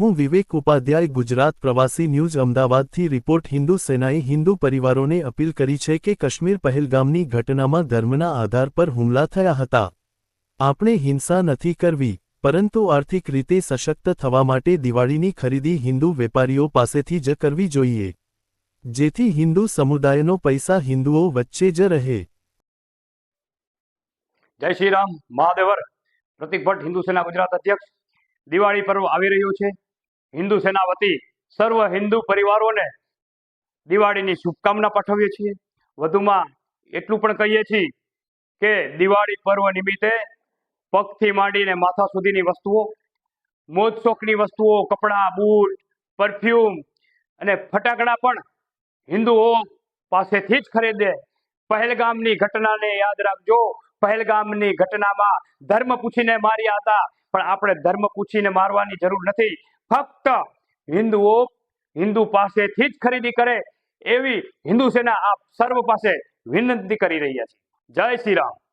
હું વિવેક ઉપાધ્યાય, ગુજરાત પ્રવાસી ન્યૂઝ, અમદાવાદથી રિપોર્ટ, હિન્દુ સેનાએ હિન્દુ પરિવારોને અપીલ કરી છે કે કાશ્મીર પહેલગામની ઘટનામાં ધર્મના આધાર પર હુમલા થયા હતા. આપણે હિંસા નથી કરવી, પરંતુ આર્થિક રીતે સશક્ત થવા માટે દિવાળીની ખરીદી હિન્દુ વેપારીઓ પાસેથી જ કરવી જોઈએ. જેથી હિન્દુ સમુદાયનો પૈસા હિન્દુઓ વચ્ચે જ રહે. જય શ્રી રામ, મહાદેવર. પ્રતિક ભટ્ટ, હિન્દુ સેના ગુજરાત અધ્યક્ષ. દિવાળી પર્વ આવી રહ્યો છે. હિન્દુ સેના વતી સર્વ હિન્દુ પરિવારોને દિવાળીની શુભકામના પાઠવીએ છીએ. વધુમાં એટલું પણ કહીએ છીએ કે દિવાળી પર્વ નિમિત્તે પગથી માંડીને માથા સુધીની વસ્તુઓ મોજ શોખની વસ્તુઓ, કપડાં, બૂટ, પરફ્યુમ અને ફટાકડા પણ હિન્દુઓ પાસેથી જ ખરીદે. પહેલગામની ઘટનાને યાદ રાખજો. પહેલગામની ઘટનામાં ધર્મ પૂછીને માર્યા હતા. પણ આપણે ધર્મ પૂછીને મારવાની જરૂર નથી. ફક્ત હિન્દુઓ હિન્દુ પાસેથી જ ખરીદી કરે એવી હિન્દુ સેના આપ સર્વ પાસે વિનંતી કરી રહ્યા છે. જય શ્રી રામ.